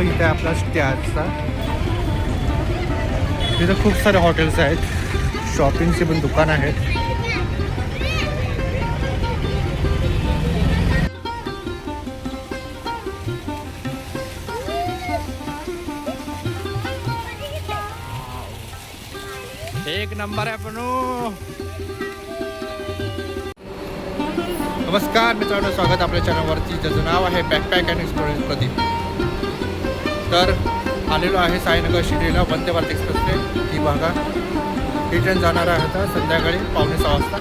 मित्रांनो इथे आपला स्टे आजचा. तिथं खूप सारे हॉटेल्स आहेत. शॉपिंगचे पण दुकान आहेत. एक नंबर आहे पण नमस्कार मित्रांनो स्वागत आपल्या चॅनलवरती ज्याचं नाव आहे बॅकपॅक अँड एक्सप्लोरेन्स प्रदीप. तर आलेलो आहे साईनगर शिर्डीला वंदे भारत एक्सप्रेसने. ही भागा ही ट्रेन जाणार आहे आता संध्याकाळी पावणे सहा वाजता.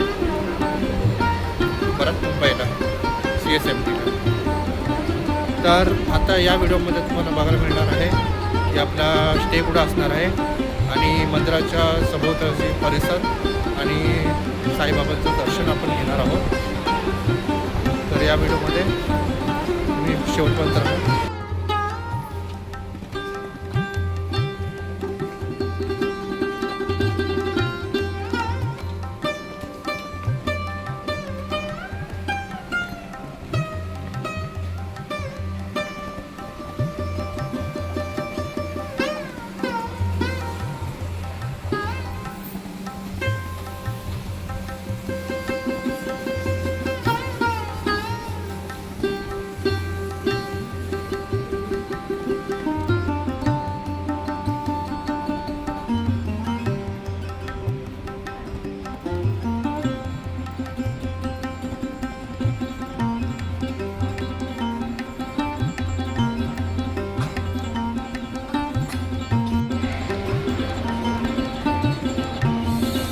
परत मुंबईला. सी एस एम टीला तर आता या व्हिडिओमध्ये तुम्हाला बघायला मिळणार आहे की आपला स्टे कुठं असणार आहे आणि मंदिराच्या सभोवतालचे परिसर आणि साईबाबांचं दर्शन आपण घेणार आहोत. तर या व्हिडिओमध्ये मी शेवटपर्यंत राहा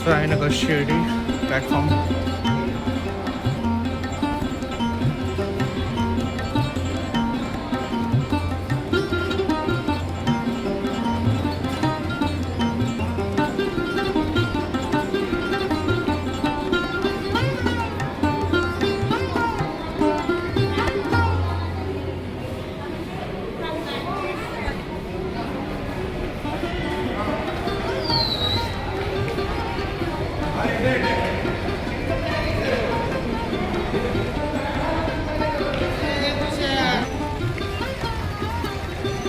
So I'm gonna go shoot it back home.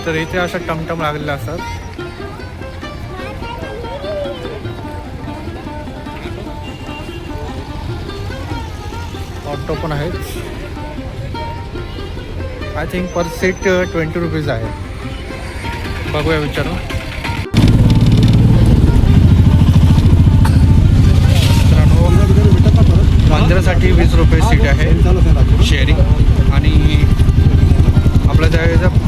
तर इथे अशा टमटम लागलेल्या असतात. ऑटो पण आहेत. I think per seat twenty rupees आहे. बघूया विचारू मंदिरासाठी वीस रुपये सीट आहे. शेअरिंग आणि आपल्या जायचं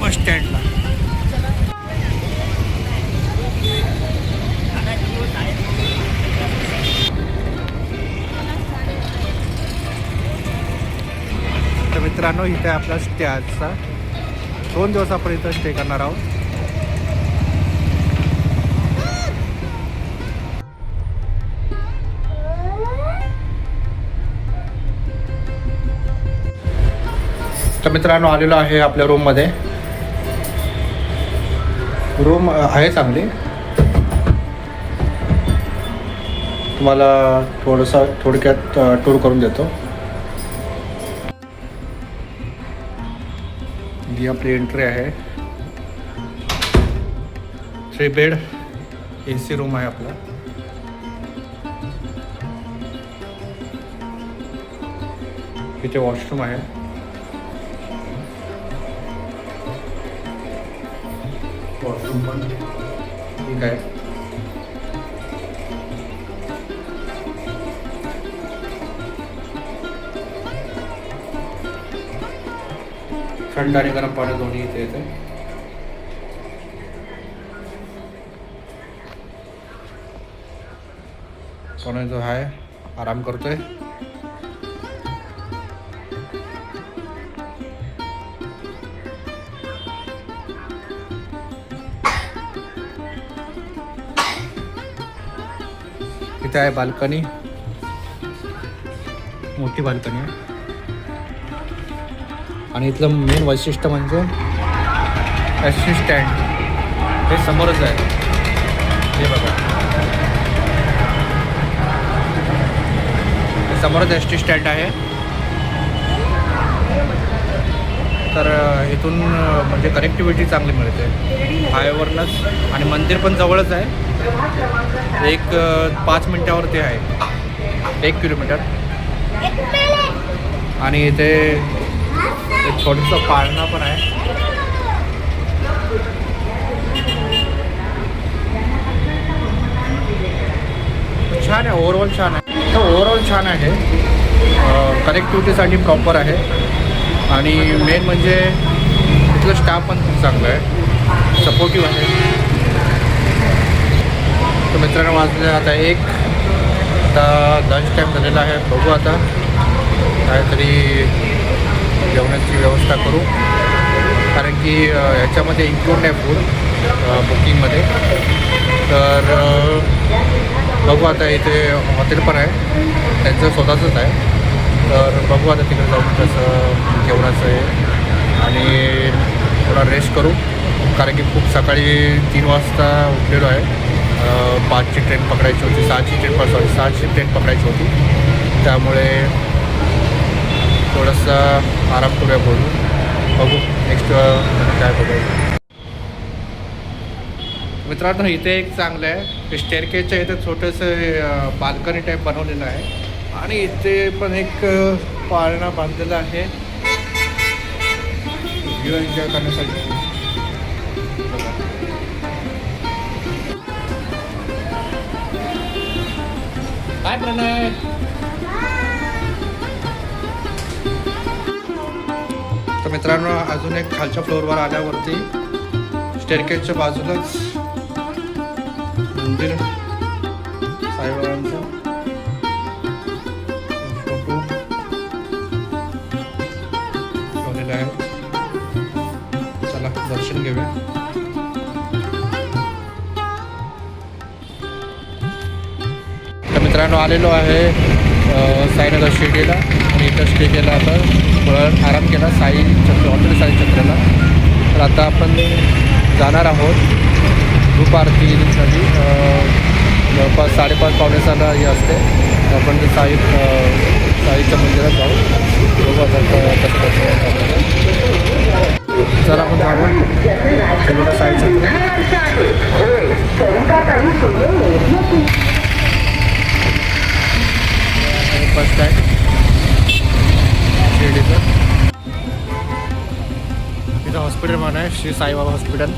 बस स्टँडला. तर मित्रांनो इथे आपला स्टे आजचा दोन दिवसापर्यंत स्टे करणार आहोत. तर मित्रांनो आलेलो आहे आपल्या रूममध्ये रूम आहे चांगली. तुम्हाला थोडंसं थोडक्यात टूर करून देतो. ही आपली एंट्री आहे three bed A C room आहे आपला इथे वॉशरूम आहे वॉशरूम पण ठीक आहे थंड आणि गरम पाणी दोन्ही इथे येते. सोने जो आहे आराम करतोय. इथे आहे बाल्कनी. मोठी बाल्कनी आहे. आणि इथलं मेन वैशिष्ट्य म्हणजे एस टी स्टँड हे समोरच आहे. हे बघा. हे समोरच एस टी स्टँड आहे. तर इथून म्हणजे कनेक्टिव्हिटी चांगली मिळते. हायवेवरनंच आणि मंदिर पण जवळच आहे. एक पाच मिनटावरती आहे. एक किलोमीटर. आणि इथे एक छोटस पाळणा पण आहे. छान आहे ओव्हरऑल छान आहे. हो, तर ओव्हरऑल छान आहे. कनेक्टिव्हिटीसाठी प्रॉपर आहे. आणि मेन म्हणजे इथलं स्टाफ पण खूप चांगलं आहे. सपोर्टिव्ह आहे. तर मित्रांनो वाजले आता एक आता लंच टाईम झालेला आहे. बघू आता. काहीतरी जेवणाची व्यवस्था करू. कारण की याच्यामध्ये ह्याच्यामध्ये इन्क्लूड आहे फूड बुकिंगमध्ये तर बघू आता इथे हॉटेल पण आहे. त्यांचं स्वतःचंच आहे. तर बघू आता तिकडे जाऊन कसं जेवणाचं आहे. आणि थोडा रेस्ट करू. कारण की खूप सकाळी तीन वाजता उठलेलो आहे. पाचची ट्रेन पकडायची होती सहाची ट्रेन सॉरी सहाची ट्रेन पकडायची होती. त्यामुळे थोडंसं आराम करूया बोलू बघू नेक्स्ट काय बघायचं मित्रांनो इथे एक चांगलं आहे. स्टेअरकेजच्या इथे छोटंसं बाल्कनी टाईप बनवलेलं आहे. आणि इथे पण एक पाळणा बांधलेला आहे. व्ह्यू एन्जॉय करण्यासाठी. काय प्रणय? तर मित्रांनो अजून एक खालच्या फ्लोअरवर आल्यावरती स्टेरकेटच्या बाजूलाच मंदिर साईबाबांचं. चला दर्शन घेऊया. मित्रांनो आलेलो आहे. साईनगर शिर्डीला आणि इथं स्टे केला आता. थोडं आराम केला साई छत्र हॉटेल साई चक्राला. तर आता आपण जाणार आहोत धूप आरती अ, जवळपास साडेपाच पावणे हे असते. आपण ते साई साईच्या मंदिरात जाऊ. बघू आता चला आपण जाऊया साई छत्र बस आहे शिर्डीचं. तिथं हॉस्पिटल म्हणून आहे श्री साईबाबा हॉस्पिटल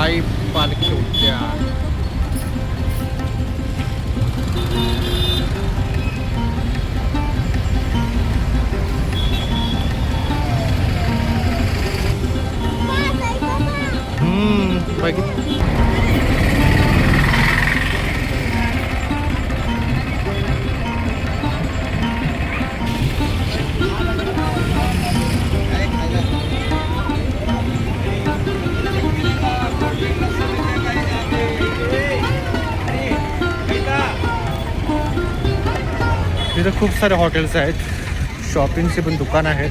साई तिथं खूप सारे हॉटेल्स आहेत. शॉपिंगचे पण दुकान आहेत.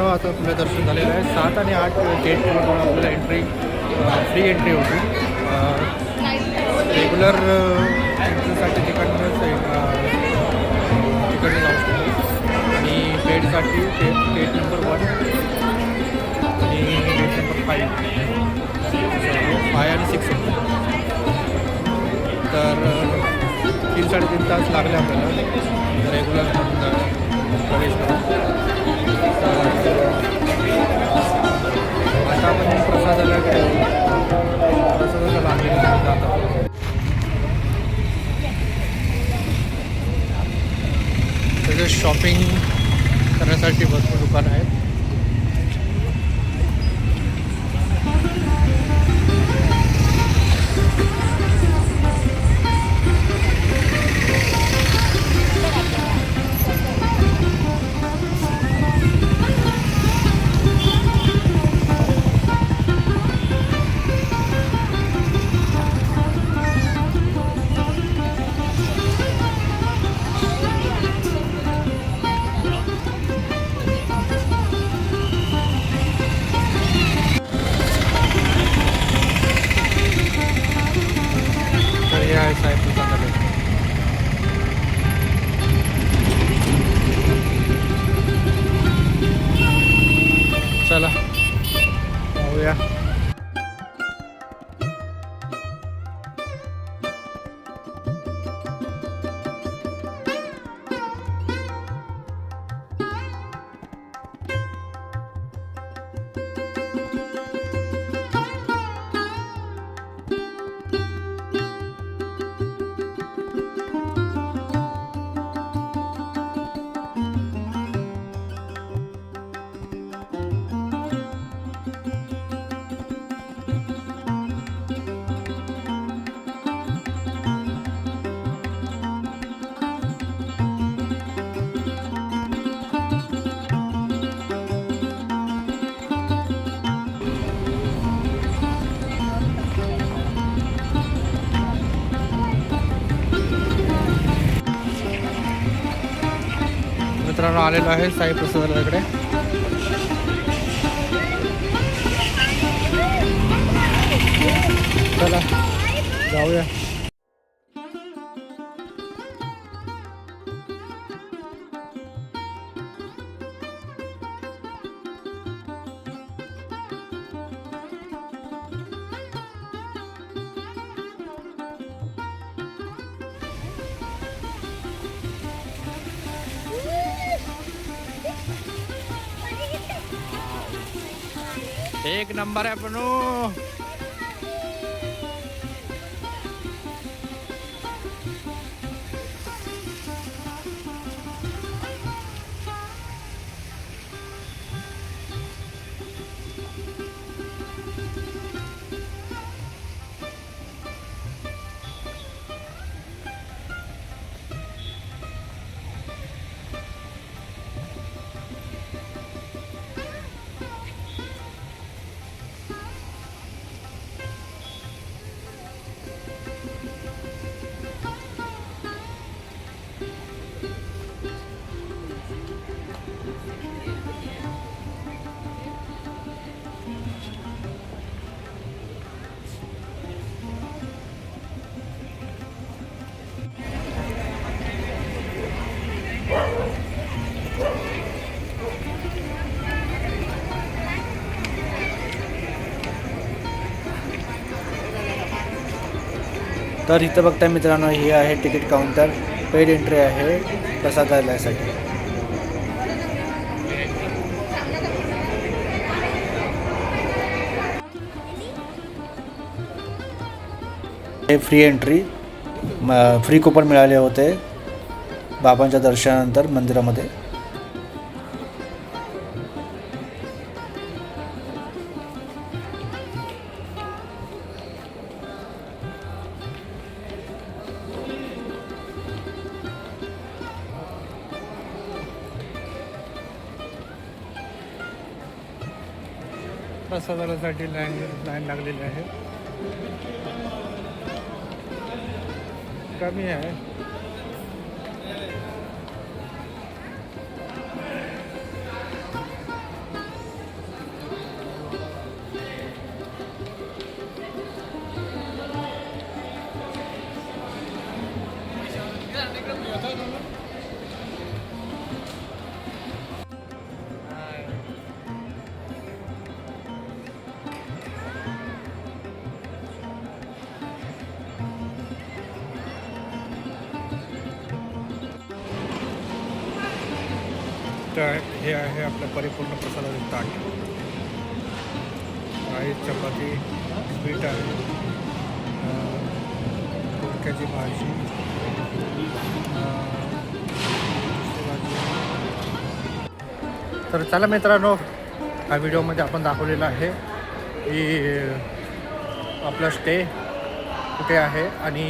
मित्रांनो आता आपलं दर्शन झालेलं आहे. सात आणि आठ गेटमधून आपल्याला एंट्री फ्री एंट्री होती. रेग्युलर एंट्रीसाठी तिकडनंच अं, तिकडनं जाऊ शकतो. आणि बेडसाठी गेट गेट नंबर वन आणि गेट नंबर फाईव्ह फाय आणि सिक्स तर तीन साडेतीन तास लागले आपल्याला. मित्रांनो आलेलो आहे साई प्रसादाकडे चला जाऊया. नंबर आहे पण तर इथं बघता मित्रांनो हे आहे तिकीट काउंटर पेड एंट्री आहे प्रसादालयासाठी हे फ्री एंट्री फ्री कुपन मिळाले होते बाबांच्या दर्शनानंतर मंदिरामध्ये. प्रसादासाठी लाईन लागलेली आहे कमी आहे परिपूर्ण प्रसादाचे ताट. आहे चपाती पीठ आहे गुडक्याची भाजी तर चला मित्रांनो हा व्हिडिओमध्ये आपण दाखवलेला आहे की आपला स्टे कुठे आहे आणि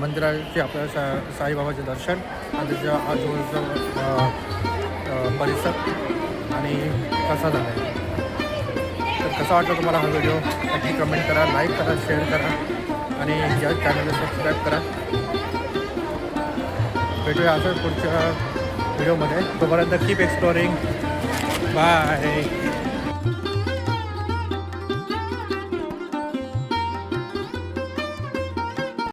मंदिराचे आपल्या सा साईबाबाचे दर्शन आणि त्याच्या आजूबाजूचा परिसर आणि कसा झाला? आहे तर कसा वाटला तुम्हाला हा व्हिडिओ नक्की कमेंट करा लाईक करा शेअर करा आणि या चॅनलला सबस्क्राईब करा. भेटूया असंच पुढच्या व्हिडिओमध्ये तोपर्यंत कीप एक्सप्लोरिंग बाय